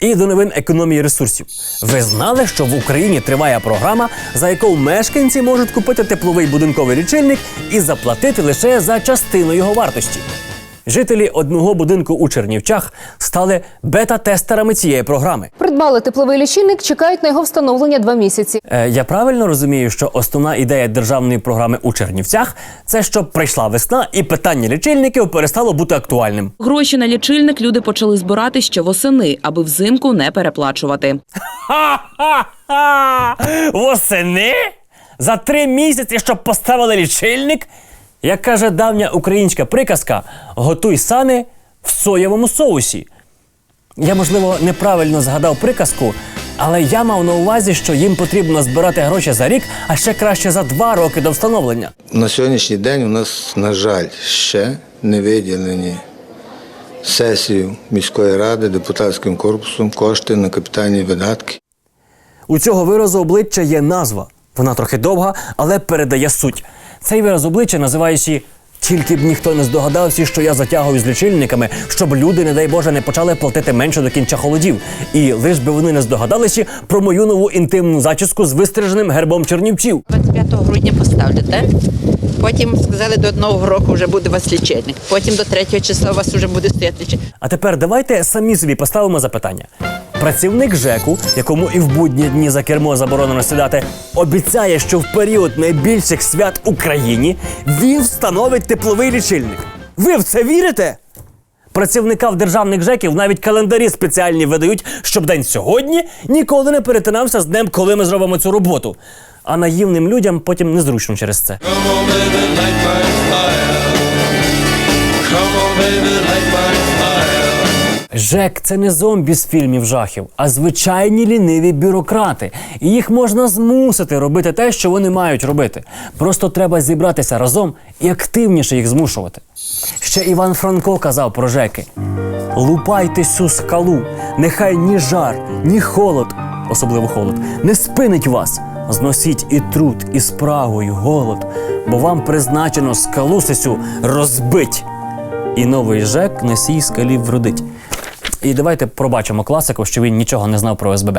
І до новин економії ресурсів. Ви знали, що в Україні триває програма, за яку мешканці можуть купити тепловий будинковий лічильник і заплатити лише за частину його вартості. Жителі одного будинку у Чернівчах стали бета-тестерами цієї програми. Придбали тепловий лічильник, чекають на його встановлення два місяці. Е, я правильно розумію, що основна ідея державної програми у Чернівцях це щоб прийшла весна і питання лічильників перестало бути актуальним. Гроші на лічильник люди почали збирати ще восени, аби взимку не переплачувати. Ха-ха-ха! Восени? За три місяці, щоб поставили лічильник? Як каже давня українська приказка, готуй сани в соєвому соусі. Я, можливо, неправильно згадав приказку, але я мав на увазі, що їм потрібно збирати гроші за рік, а ще краще за два роки до встановлення. На сьогоднішній день у нас, на жаль, ще не виділені сесію міської ради депутатським корпусом кошти на капітальні видатки. У цього виразу обличчя є назва. Вона трохи довга, але передає суть. Цей вираз обличчя називаючи тільки б ніхто не здогадався, що я затягую з лічильниками, щоб люди, не дай Боже, не почали платити менше до кінця холодів. І лиш би вони не здогадалися про мою нову інтимну зачіску з вистриженим гербом чернівців. 25 грудня поставите. Потім сказали, до Нового року вже буде у вас лічильник. Потім до 3 числа у вас вже буде стояти лічильник. А тепер давайте самі собі поставимо запитання. Працівник ЖЕКу, якому і в будні дні за кермо заборонено сідати, обіцяє, що в період найбільших свят Україні він встановить тепловий лічильник. Ви в це вірите? Працівникам державних ЖЕКів навіть календарі спеціальні видають, щоб день сьогодні ніколи не перетинався з днем, коли ми зробимо цю роботу. А наївним людям потім незручно через це. ЖЕК це не зомбі з фільмів жахів, а звичайні ліниві бюрократи. І їх можна змусити робити те, що вони мають робити. Просто треба зібратися разом і активніше їх змушувати. Ще Іван Франко казав про ЖЕКи: лупайте цю скалу, нехай ні жар, ні холод, особливо холод, не спинить вас. Зносіть і труд, і спрагу, і голод, бо вам призначено скалу сисю розбить і новий ЖЕК на сій скалі вродить. І давайте пробачимо класику, що він нічого не знав про СББ.